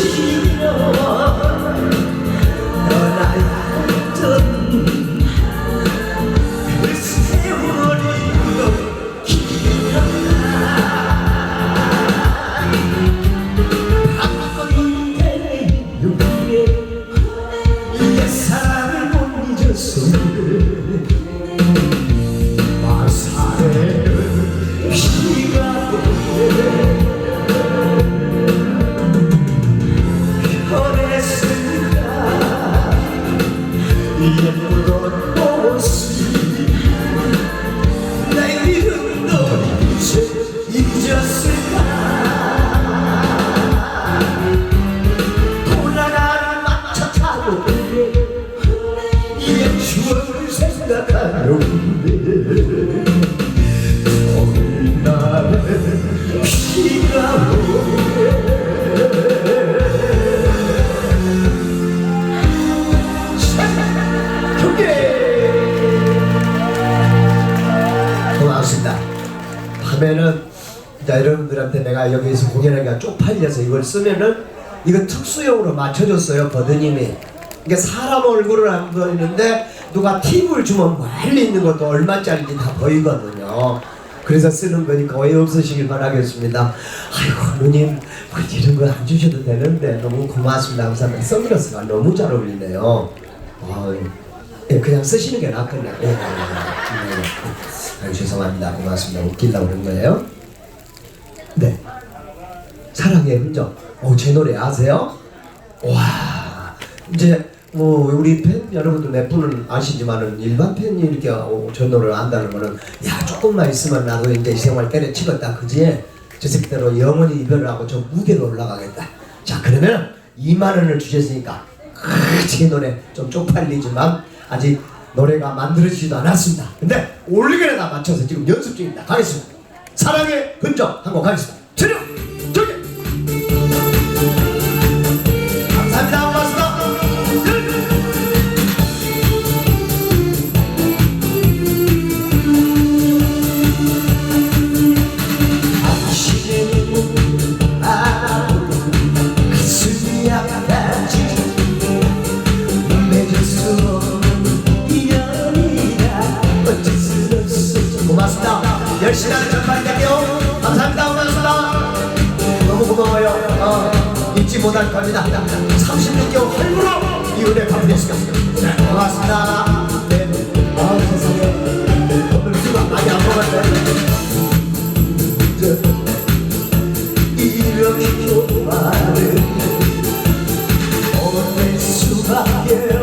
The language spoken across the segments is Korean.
치며 떠나야 내가 여기서 공연하기가 쪽팔려서 이걸 쓰면은 이거 특수용으로 맞춰줬어요 버드님이. 이게 사람 얼굴을 안 보이는데 누가 팁을 주면 멀리 있는 것도 얼마짜리인지 다 보이거든요. 그래서 쓰는 거니까 오해 없으시길 바라겠습니다. 아이고 누님 뭐 이런 거 안 주셔도 되는데 너무 고맙습니다. 감사합니다. 선글라스가 너무 잘 어울리네요. 예, 그냥 쓰시는 게 낫겠네요. 예, 예, 예. 예. 아유, 죄송합니다. 고맙습니다. 웃기려고 그런 거예요. 네. 사랑의 흔적. 오, 제 노래 아세요? 와, 이제 뭐 우리 팬 여러분들 몇 분은 아시지만은 일반 팬이 이렇게 어, 저 노래를 안다는 거는 야 조금만 있으면 나도 이제 이 생활 때려치웠다 그지? 저 새끼대로 영원히 이별을 하고 저 무게로 올라가겠다. 자 그러면 2만 원을 주셨으니까 크, 제 노래 좀 쪽팔리지만 아직 노래가 만들어지지도 않았습니다. 근데 올리게에다 맞춰서 지금 연습 중입니다. 가겠습니다. 사랑의 흔적 한 곡 가겠습니다. 체력 수밖에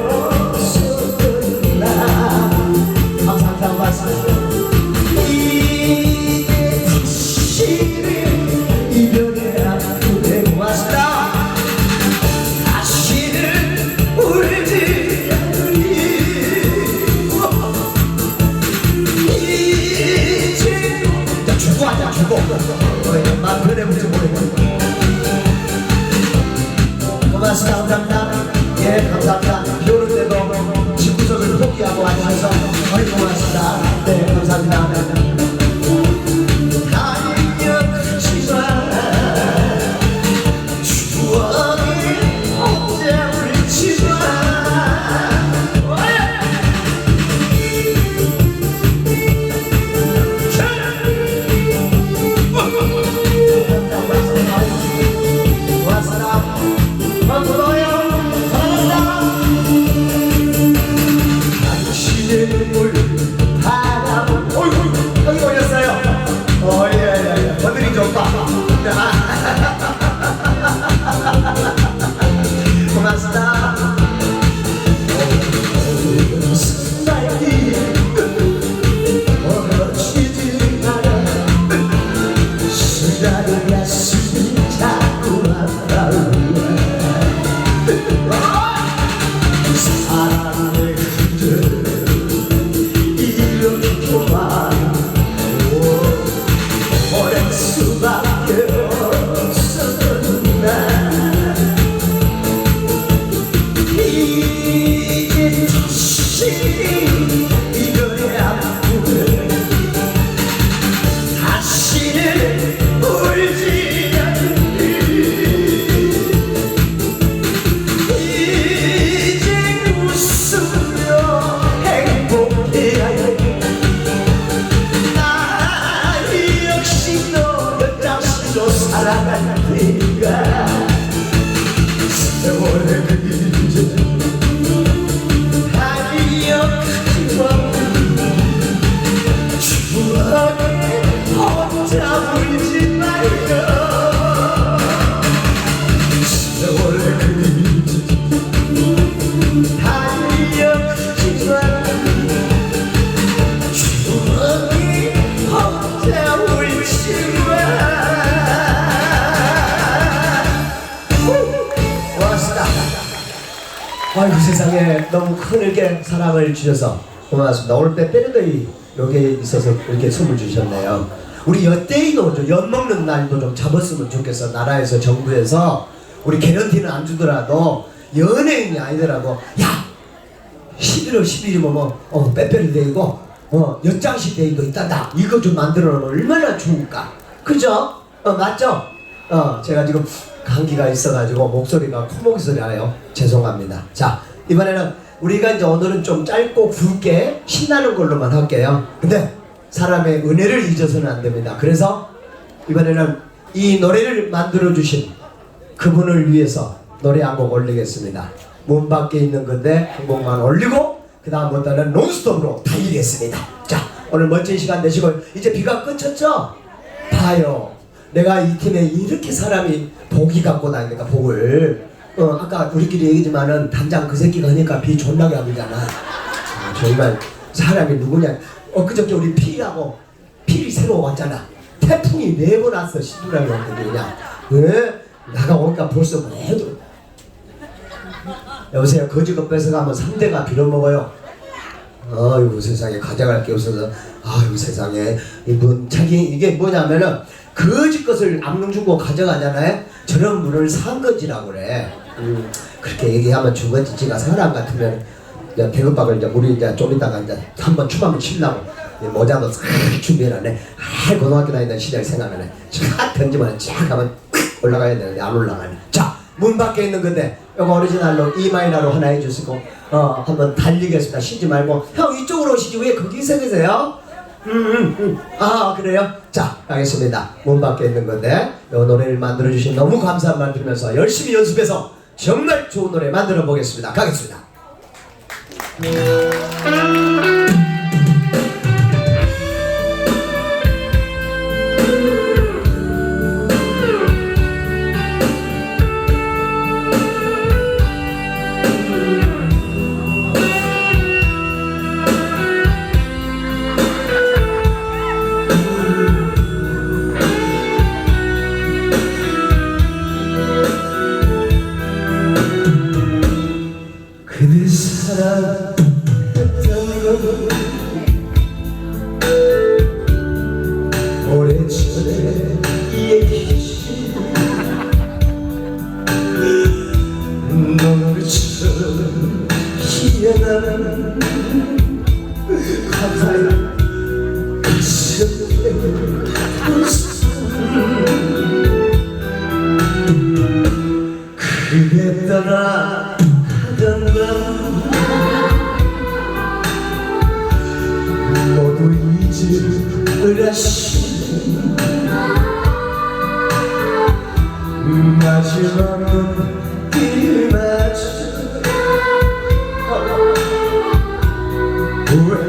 큰일게 사랑을 주셔서 고맙습니다 오늘 빼빼르데이 여기에 있어서 이렇게 선물 주셨네요 우리 엿데이도 좀엿 먹는 날도 좀 잡았으면 좋겠어 나라에서 정부에서 우리 개런티는 안 주더라도 연예인이 아니더라도 야 11월 10일이면 뭐, 어, 빼빼르 데이고, 어, 엿장시 데이도 있단다. 이거 좀 만들어 놓으면 얼마나 좋을까? 그죠? 어, 맞죠? 어, 제가 지금 감기가 있어가지고 목소리가 코목이 소리 나요. 죄송합니다. 자, 이번에는 우리가 이제 오늘은 좀 짧고 굵게 신나는 걸로만 할게요. 근데 사람의 은혜를 잊어서는 안 됩니다. 그래서 이번에는 이 노래를 만들어 주신 그분을 위해서 노래 한 곡 올리겠습니다. 문 밖에 있는 건데 한 곡만 올리고 그 다음부터는 논스톱으로 달리겠습니다. 자 오늘 멋진 시간 되시고 이제 비가 그쳤죠? 봐요. 내가 이 팀에 이렇게 사람이 복이 갖고 다니니까 복을 어 아까 우리끼리 얘기지만은 당장 그 새끼가 하니까 비 존나게 하잖아. 아, 정말 사람이 누구냐. 엊그저께 우리 필이라고 필이 새로 왔잖아. 태풍이 네 번 왔어 시두라고 했는데 그냥. 왜 나가 오니까 벌써 뭐 해도. 여보세요 거지가 뺏어가면 3대가 빌어먹어요. 아이고 세상에. 가져갈 게 없어서. 아이고 세상에. 이분 자기 이게 뭐냐면은 거지 것을 악령 주고 가져가잖아요 저런 분을 산 거지라고 그래. 음, 그렇게 얘기하면 중거지지가 사람 같으면 이제 배급박을 이제 우리 이제 좀 이따가 이제 한번 춤 한번 치려고 이 모자도 싹 준비해놨네. 아 고등학교 다니던 시절 생각나네. 쫙 던지면 쫙 가면 올라가야 되는데 안 올라가네. 자 문 밖에 있는 건데 이거 오리지널로 E 마이너로 하나 해주시고 어 한번 달리겠습니다. 쉬지 말고. 형 이쪽으로 오시지. 왜 거기 서 계세요? 음음음 아 그래요? 자 가겠습니다. 문 밖에 있는 건데 이 노래를 만들어 주신 너무 감사한 말 들으면서 열심히 연습해서 정말 좋은 노래 만들어 보겠습니다. 가겠습니다 sana hep Yeah.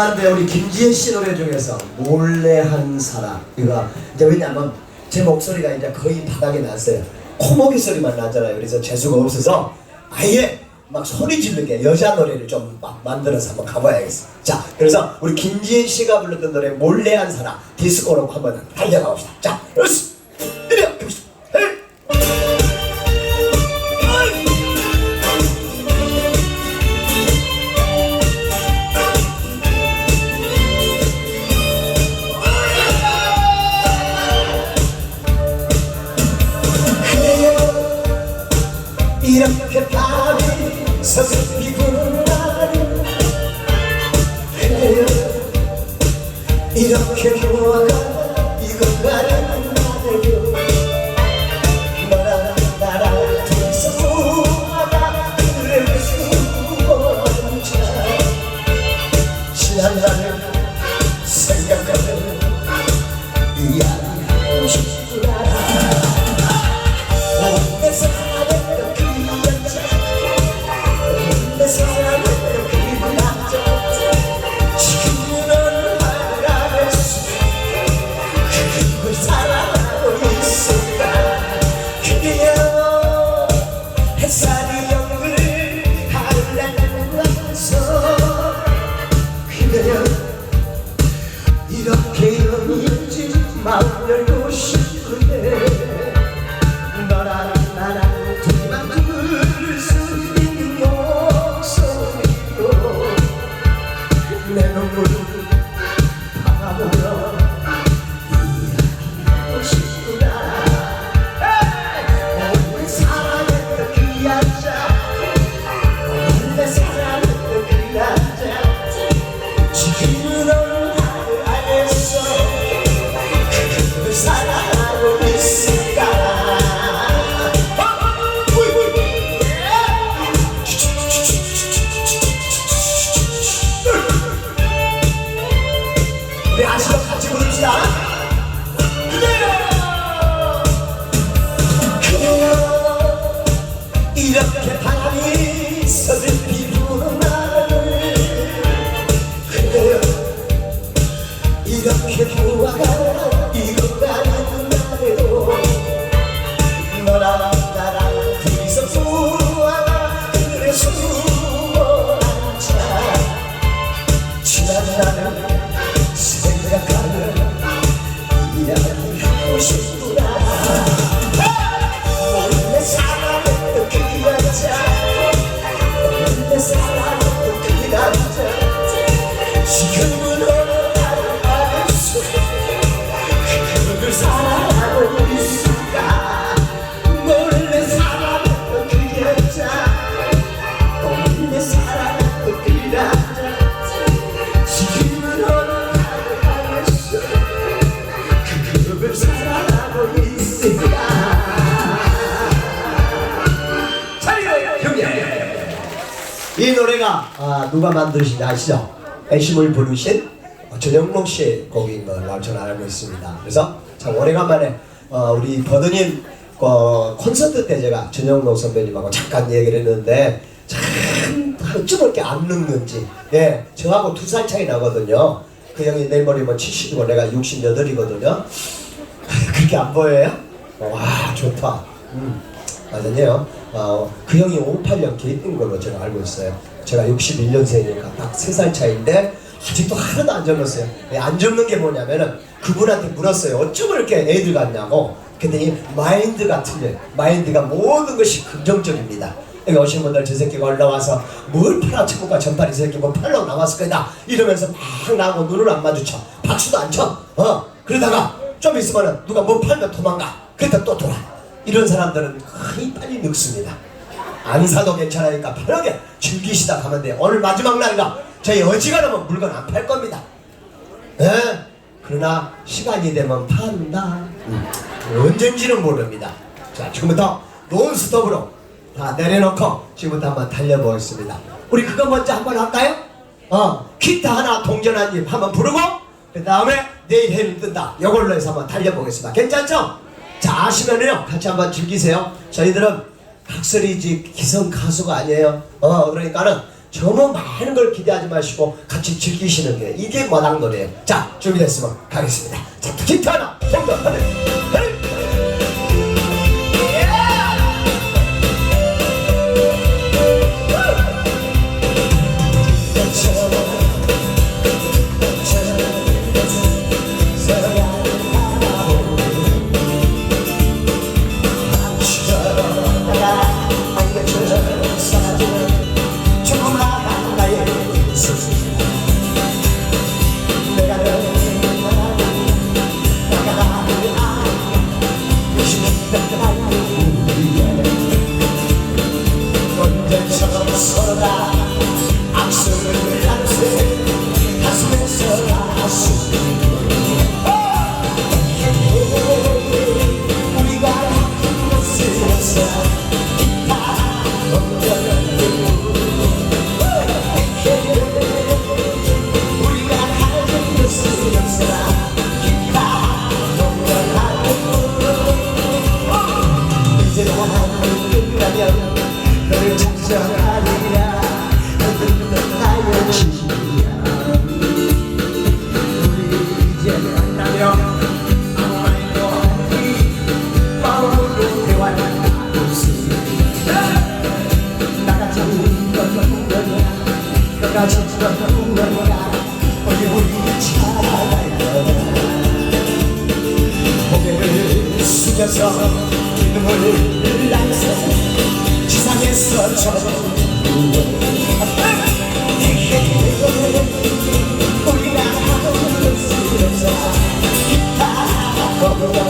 죄송한데 우리 김지혜 씨 노래 중에서 몰래 한 사람. 이거 이제 왜냐면 제 목소리가 이제 거의 바닥에 났어요. 코목이 소리만 나잖아요. 그래서 재수가 없어서 아예 막 소리 지르게 여자 노래를 좀 막 만들어서 한번 가봐야겠어. 자 그래서 우리 김지혜 씨가 불렀던 노래 몰래 한 사람 디스코로 한번 달려가 봅시다. 자 으스 좋아가 이것만은 나요 you, my girl. 노래가 아, 누가 만드신지 아시죠? 애심을 부르신 어, 전영록 씨의 곡인 걸로 저는 알고 있습니다. 그래서 참 오래간만에 어, 우리 버드님 어, 콘서트 때 제가 전영록 선배님하고 잠깐 얘기를 했는데 참 어쩜 이렇게 안 늙는지 예 저하고 두 살 차이 나거든요. 그 형이 내일 모레면 70이고 내가 68이거든요. 그렇게 안 보여요? 와 좋다. 음, 맞았네요. 어, 그 형이 58년 개인 걸로 제가 알고 있어요. 제가 61년생이니까 딱 3살 차이인데 아직도 하나도 안 젊었어요. 왜안 젊는 게 뭐냐면은 그분한테 물었어요. 어쩜 이렇게 애들 같냐고. 근데 이 마인드가 틀려요. 마인드가 모든 것이 긍정적입니다. 여기 오신 분들 저 새끼가 올라와서 뭘 팔아쳐볼까 전파리 저 새끼 뭐 팔러 나왔을 거다 이러면서 막 나하고 눈을 안 마주쳐 박수도 안 쳐. 어 그러다가 좀 있으면은 누가 뭐 팔면 도망가. 그랬다 또 돌아. 이런 사람들은 거의 빨리 늙습니다. 안 사도 괜찮으니까 편하게 즐기시다 가면 돼요. 오늘 마지막 날이라 저희 어지간하면 물건 안 팔 겁니다. 예? 그러나 시간이 되면 판다. 음, 언젠지는 모릅니다. 자, 지금부터 논스톱으로 다 내려놓고 지금부터 한번 달려보겠습니다. 우리 그거 먼저 한번 할까요? 어, 기타 하나 동전한 입 한번 부르고 그 다음에 내일 해를 뜬다. 이걸로 해서 한번 달려보겠습니다. 괜찮죠? 자, 아시면은요 같이 한번 즐기세요. 저희들은 각설이지 기성 가수가 아니에요. 어, 그러니까는 너무 많은 걸 기대하지 마시고 같이 즐기시는 게 이게 마당 노래예요. 자, 준비됐으면 가겠습니다. 자, 기타 하나, 동전 하나,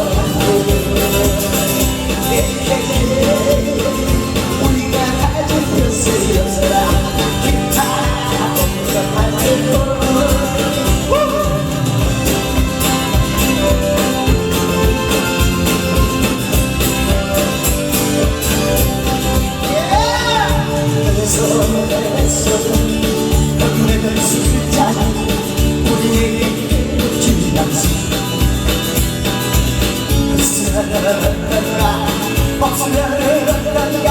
우 동전을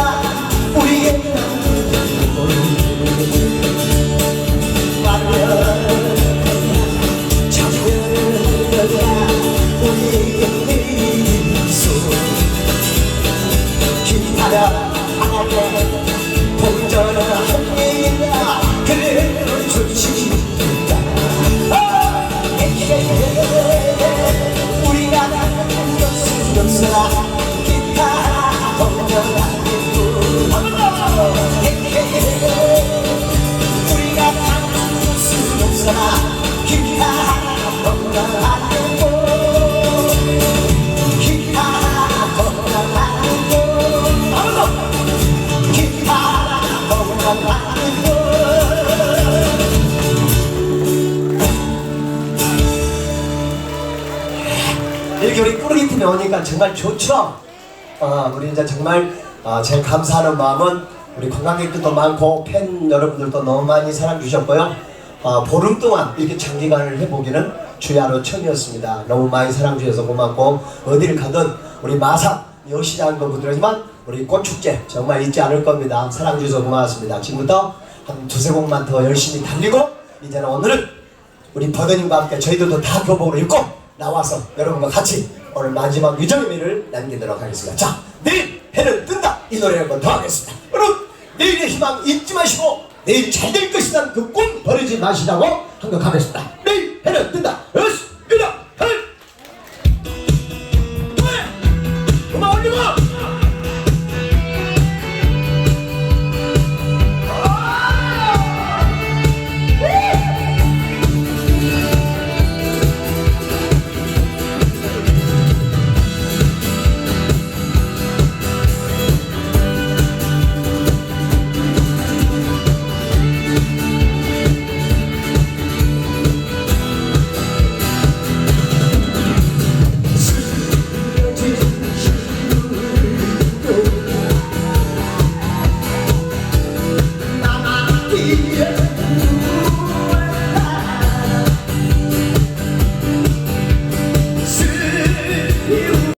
정말 좋죠. 어, 우리 이제 정말 어, 제일 감사하는 마음은 우리 관광객들도 많고 팬 여러분들도 너무 많이 사랑 주셨고요. 어, 보름 동안 이렇게 장기간을 해보기는 주야로 처음이었습니다. 너무 많이 사랑 주셔서 고맙고 어디를 가든 우리 마산 여시장 분들이지만 우리 꽃축제 정말 잊지 않을 겁니다. 사랑 주셔서 고맙습니다. 지금부터 한 두세 곡만 더 열심히 달리고 이제는 오늘은 우리 버드님과 함께 저희들도 다 교복으로 입고 나와서 여러분과 같이 오늘 마지막 유정의 미를 남기도록 하겠습니다. 자, 내일 해는 뜬다 이 노래 한번 더 하겠습니다. 여러분 내일의 희망 잊지 마시고 내일 잘 될 것이란 그 꿈 버리지 마시라고 한번 가겠습니다. 내일 해는 뜬다. 으스,